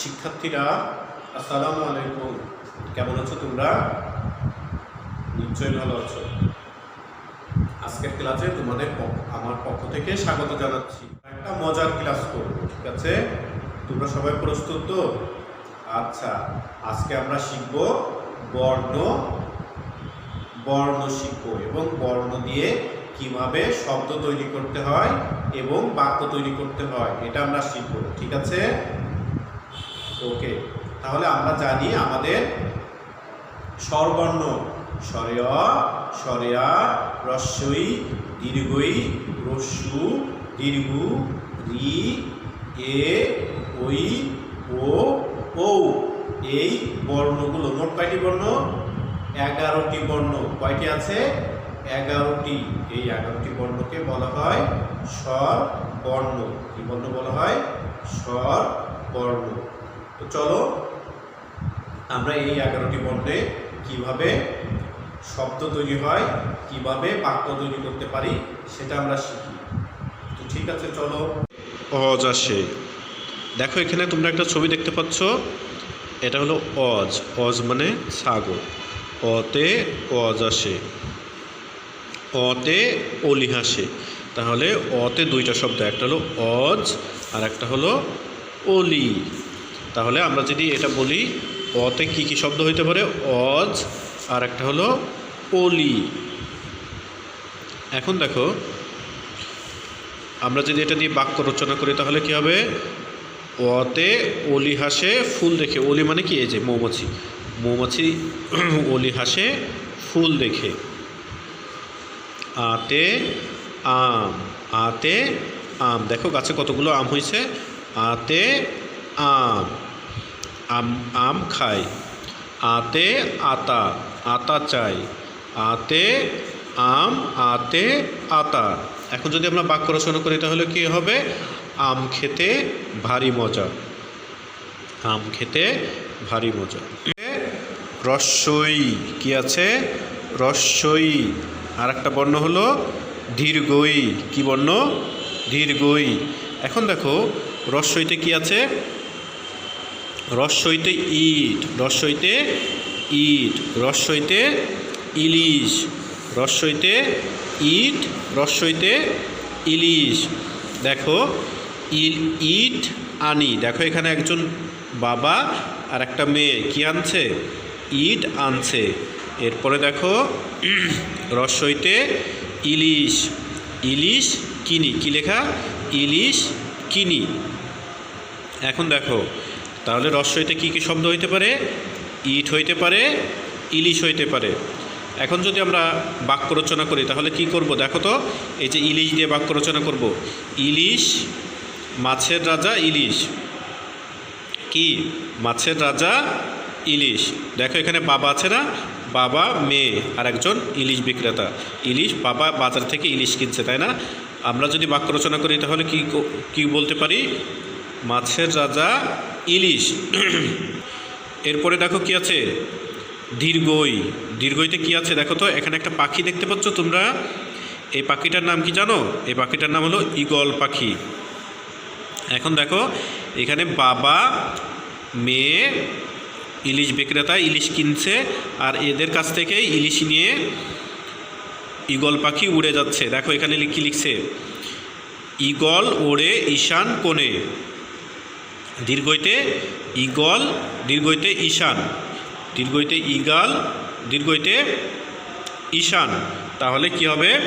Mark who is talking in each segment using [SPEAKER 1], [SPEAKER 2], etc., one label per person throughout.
[SPEAKER 1] শিক্ষার্থীরা, আসসালামু আলাইকুম। কেমন আছো তোমরা? নিশ্চয়ই ভালো আছো। আজকের ক্লাসে তোমাদের আমার পক্ষ থেকে স্বাগত জানাচ্ছি। একটা মজার ক্লাস করব, ঠিক আছে? তোমরা সবাই প্রস্তুত তো? আচ্ছা আজকে আমরা শিখব বর্ণ বর্ণ শিখব এবং বর্ণ দিয়ে কীভাবে শব্দ তৈরি করতে হয় এবং বাক্য তৈরি করতে হয়, এটা আমরা শিখব, ঠিক আছে? ওকে, তাহলে আমরা জানি আমাদের স্বরবর্ণ স্বরে অ স্বরে আ রস্বই দীর্ঘই, রস্যু, দীর্ঘ, রি, এ ওই ও ও এই বর্ণগুলো, মোট কয়টি বর্ণ? এগারোটি বর্ণ, কয়টি আছে? এগারোটি, এই এগারোটি বর্ণকে বলা হয় স্বর বর্ণ কি বর্ণ বলা হয়? স্বর বর্ণ তো চলো, আমরা এই এগারোটি বর্ণে কীভাবে শব্দ তৈরি হয়, কীভাবে বাক্য তৈরি করতে পারি, সেটা আমরা শিখি। তো ঠিক আছে, চলো। অজ আসে দেখো, এখানে তোমরা একটা ছবি দেখতে পাচ্ছ। এটা হলো অজ। অজ মানে ছাগল অতে অজ আসে অতে অলি হাসে তাহলে অতে দুইটা শব্দ, একটা হলো অজ আর একটা হলো অলি। তাহলে আমরা যদি এটা বলি, অতে কি কি শব্দ হইতে পারে? অজ আর একটা হলো অলি। এখন দেখো, আমরা যদি এটা দিয়ে বাক্য রচনা করি, তাহলে কি হবে? অতে অলি হাসে ফুল দেখে। অলি মানে কি? এই যে মৌমাছি। মৌমাছি অলি হাসে ফুল দেখে। আতে আম আতে আম। দেখো গাছে কতগুলো আম হয়েছে। আতে আম আম আম খাই। আতে আতা আতা চাই। আতে আম, আতে আতা। এখন যদি আমরা বাক্য রচনা করি, তাহলে কি হবে? আম খেতে ভারী মজা। আম খেতে ভারী মজা। রস্যই কি আছে? রস্যই আর একটা বর্ণ হলো দীর্ঘই কি বর্ণ? দীর্ঘই এখন দেখো রস্যইতে কি আছে? রস্যইতে ইট রস্যইতে ইট রস্যইতে ইলিশ রস্যইতে ইট রস্যইতে ইলিশ। দেখো, ইল, ইট, আনি। দেখো এখানে একজন বাবা আর একটা মেয়ে। কি আনছে? ইট আনছে। এরপরে দেখো রস্যইতে ইলিশ। ইলিশ, কিনি। কি লেখা? ইলিশ, কিনি। এখন দেখো, তাহলে রস্যইতে কী কী শব্দ হইতে পারে? ইট হইতে পারে, ইলিশ হইতে পারে। এখন যদি আমরা বাক্য রচনা করি, তাহলে কি করব? দেখো তো, এই যে ইলিশ দিয়ে বাক্য রচনা করব। ইলিশ, মাছের রাজা, ইলিশ। কি? মাছের রাজা, ইলিশ। দেখো এখানে বাবা আছে না? বাবা, মেয়ে আর একজন ইলিশ বিক্রেতা। ইলিশ বাবা বাজার থেকে ইলিশ কিনছে, তাই না? আমরা যদি বাক্য রচনা করি, তাহলে কি ক- বলতে পারি? মাছের রাজা ইলিশ। এরপরে দেখো কি আছে? দীর্ঘই। দীর্ঘইতে কি আছে? দেখো তো, এখানে একটা পাখি দেখতে পাচ্ছ তোমরা? এই পাখিটার নাম কি জানো? এই পাখিটার নাম হলো ঈগল পাখি। এখন দেখো, এখানে বাবা, মেয়ে ইলিশ বিক্রেতা ইলিশ কিনছে আর এদের কাছ থেকে ইলিশ নিয়ে ঈগল পাখি উড়ে যাচ্ছে। দেখো এখানে কি লিখছে? ঈগল ওড়ে ঈশান কোণে। দীর্ঘইতে ঈগল, দীর্ঘইতে ঈশান। দীর্ঘইতে ঈগাল, দীর্ঘইতে ঈশান। তাহলে কি হবে?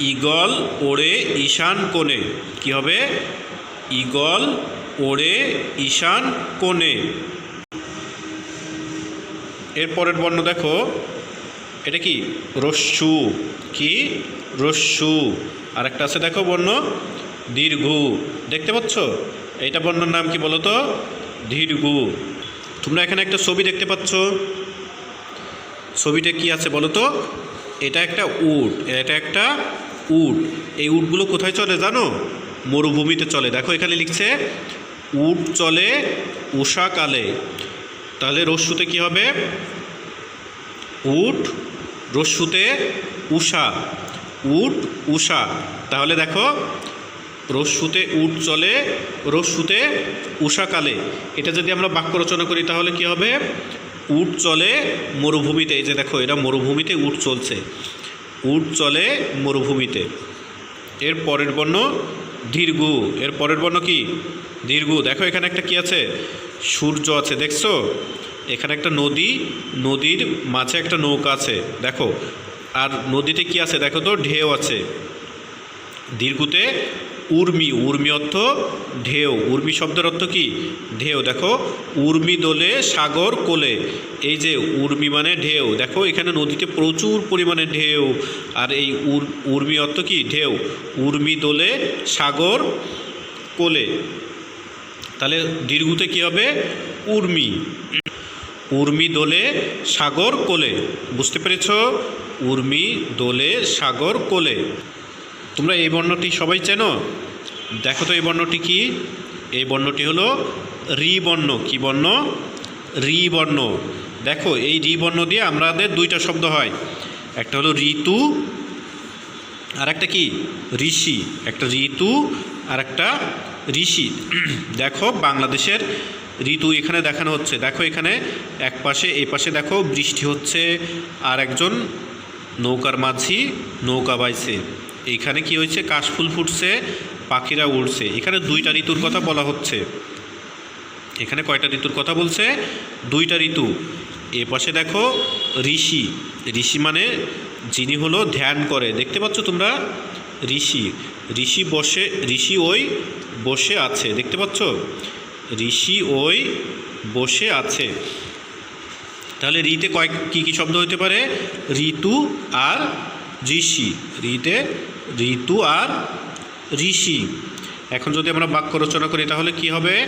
[SPEAKER 1] ঈগল ওড়ে ঈশান কোণে। কি হবে? ঈগল ওড়ে ঈশান কোণে। এর পরের বর্ণ দেখো। এটা কি? রস্যু। কি? রস্যু। আর একটা আছে দেখো বর্ণ। দীর্ঘ। দেখতে পাচ্ছ? এইটা বর্ণর নাম কি বলো তো দীর্ঘ। তোমরা এখানে একটা ছবি দেখতে পাচ্ছ। ছবিটা কি আছে বলো তো এটা একটা উট। এটা একটা উট। এই উটগুলো কোথায় চলে জানো? মরুভূমিতে চলে। দেখো এখানে লিখছে, উট চলে উষাকালে তাহলে রস্যুতে কি হবে? উট রস্যুতে উষা। উট, উষা। তাহলে দেখো রস্যুতে উট চলে রস্যুতে উষাকালে এটা যদি আমরা বাক্য রচনা করি, তাহলে কি হবে? উট চলে মরুভূমিতে। এই যে দেখো, এটা মরুভূমিতে উট চলছে। উট চলে মরুভূমিতে। এর পরের বর্ণ দীর্ঘ, এর পরের বর্ণ কি? দীর্ঘু। দেখো এখানে একটা কি আছে? সূর্য আছে, দেখছ? এখানে একটা নদী, নদীর মাঝে একটা নৌকা আছে, দেখো। আর নদীতে কি আছে? দেখো তো, ঢেউ আছে। দীর্ঘতে উর্মি উর্মি অর্থ ঢেউ। উর্মি শব্দের অর্থ কি? ঢেউ। দেখো, উর্মি দোলে, সাগর কোলে। এই যে উর্মি মানে ঢেউ। দেখো, এখানে নদীতে প্রচুর পরিমাণে ঢেউ। আর এই উর, উর্মি অর্থ কি? ঢেউ। উর্মি দোলে, সাগর কোলে। তাহলে দীর্ঘতে কি হবে? উর্মি। উর্মি দোলে, সাগর কোলে। বুঝতে পেরেছ? উর্মি দোলে, সাগর কোলে। তোমরা এই বর্ণটি সবাই চেনো? দেখো তো এই বর্ণটি কি? এই বর্ণটি হলো রি বর্ণ কি বর্ণ? রি বর্ণ দেখো, এই রি বর্ণ দিয়ে আমাদের দুইটা শব্দ হয়। একটা হলো ঋতু আর একটা কি? ঋষি। একটা ঋতু আর একটা ঋষি। দেখো, বাংলাদেশের ঋতু এখানে দেখানো হচ্ছে। দেখো এখানে, এক পাশে এই পাশে দেখো বৃষ্টি হচ্ছে আর একজন নৌকার মাঝি নৌকা বাইছে। এইখানে কি হয়েছে? কাশফুল ফুটছে, পাখিরা উড়ছে। এখানে দুইটা ঋতুর কথা বলা হচ্ছে। এখানে কয়টা ঋতুর কথা বলছে? দুইটা ঋতু। এ পাশে দেখো ঋষি। ঋষি মানে যিনি হলো ধ্যান করে। দেখতে পাচ্ছ তোমরা? ঋষি। ঋষি বসে, ঋষি ওই বসে আছে। দেখতে পাচ্ছ? ঋষি ওই বসে আছে। তাহলে ঋতে কয়েক, কী কী শব্দ হতে পারে? ঋতু আর ঋষি, ঋতে ঋতু আর ঋষি। এখন যদি আমরা বাক্য রচনা করি, তাহলে কি হবে?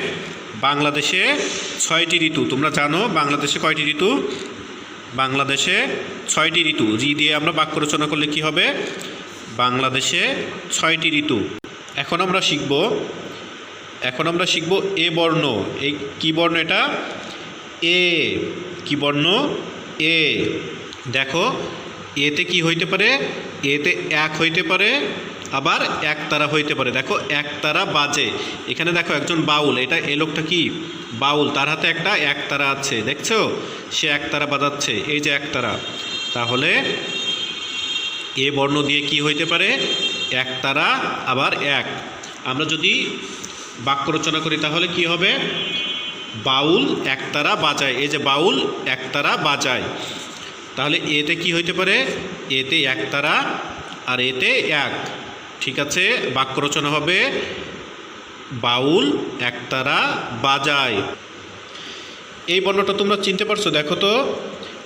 [SPEAKER 1] বাংলাদেশে ছয়টি ঋতু। তোমরা জানো, বাংলাদেশে কয়টি ঋতু? বাংলাদেশে ছয়টি ঋতু। ঋ দিয়ে আমরা বাক্য রচনা করলে কি হবে? বাংলাদেশে ছয়টি ঋতু। এখন আমরা শিখব, এখন আমরা শিখব এ বর্ণ। এই কী বর্ণ এটা? এ, কি বর্ণ? এ। দেখো এতে কি হইতে পারে? এতে এক হইতে পারে, আবার এক তারা হইতে পারে। দেখো, এক তারা বাজে। এখানে দেখো একজন বাউল, এটা এ লোকটা কি? বাউল, তার হাতে একটা এক তারা আছে, দেখছ? সে এক তারা বাজাচ্ছে, এই যে এক তারা। তাহলে এ বর্ণ দিয়ে কি হইতে পারে? এক তারা, আবার এক। আমরা যদি বাক্য রচনা করি, তাহলে কি হবে? বাউল একতারা বাজায়। এই যে বাউল একতারা বাজায়। তাহলে এতে কি হইতে পারে? এতে একতারা আর এতে এক। ঠিক আছে? বাক্য রচনা হবে, বাউল একতারা বাজায়। এই বর্ণটা তোমরা চিনতে পারছ? দেখো তো।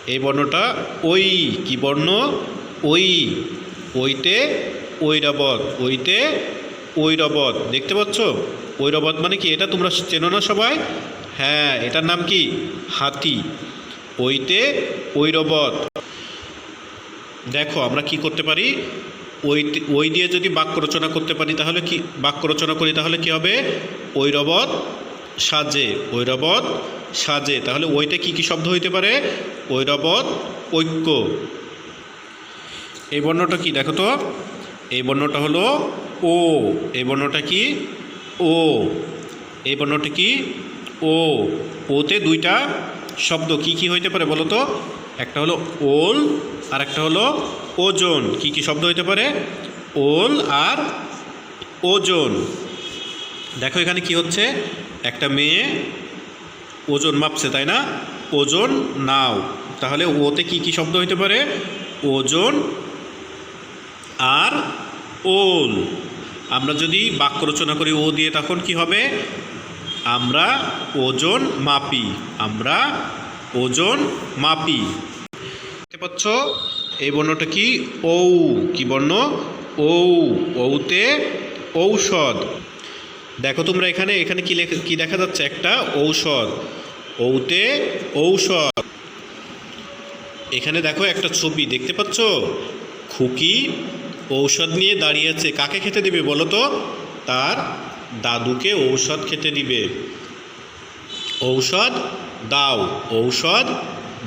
[SPEAKER 1] এই বর্ণটা ওই, কি বর্ণ? ওই। ওইতে ঐরাবত ওইতে ঐরবত দেখতে পাচ্ছ? ঐরবত মানে কি? এটা তোমরা চেনো না সবাই? হ্যাঁ এটার নাম কি? হাতি। ওইতে ঐরবত দেখো, আমরা কি করতে পারি? ওই ওই দিয়ে যদি বাক্য রচনা করতে পারি, তাহলে কি, বাক্য রচনা করি, তাহলে কি হবে? ঐরবত সাজে ঐরবত সাজে। তাহলে ওইতে কি কি শব্দ হইতে পারে? ঐরবত ঐক্য। এই বর্ণটা কি? দেখো তো। এই বর্ণটা হলো ও। এই বর্ণটা কি? ও। এই বর্ণটা কি? ও। ওতে দুইটা শব্দ কি কি হইতে পারে বলো তো? একটা হলো ওল আর একটা হলো ওজন। কি কি শব্দ হইতে পারে? ওল আর ওজন। দেখো এখানে কি হচ্ছে? একটা মেয়ে ওজন মাপছে, তাই না? ওজন নাও। তাহলে ওতে কি কি শব্দ হইতে পারে? ওজন আর ওল। আমরা যদি বাক্য রচনা করি ও দিয়ে, তখন কি হবে? আমরা ওজন মাপি, আমরা ওজন মাপি। দেখতে পাচ্ছ, এই বর্ণটা কি? ঔ, কি বর্ণ? ঔ, ঔতে ঔষধ। দেখো তোমরা এখানে এখানে কি লেখা, কি দেখা যাচ্ছে? একটা ঔষধ। ঔতে ঔষধ। এখানে দেখো একটা ছবি, দেখতে পাচ্ছ? খুকি ঔষধ নিয়ে দাঁড়িয়েছে কাকে খেতে দেবে বলো তো? তার দাদুকে ঔষধ খেতে দিবে। ঔষধ দাও ঔষধ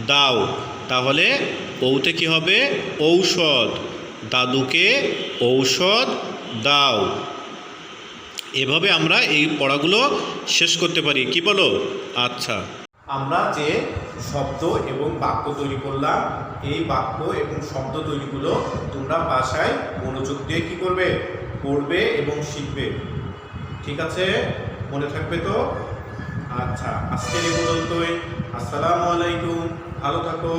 [SPEAKER 1] দাও। তাহলে ঔতে কি হবে? ঔষধ। দাদুকে ঔষধ দাও। এভাবে আমরা এই পড়াগুলো শেষ করতে পারি। কি বলো? আচ্ছা। আমরা যে শব্দ এবং বাক্য তৈরি করলাম, এই বাক্য এবং শব্দ তৈরিগুলো তোমরা বাসায় মনোযোগ দিয়ে কী করবে? পড়বে এবং শিখবে। ঠিক আছে? মনে থাকবে তো? আচ্ছা আজকের এই পর্যন্তই। আসসালামু আলাইকুম। ভালো থাকো।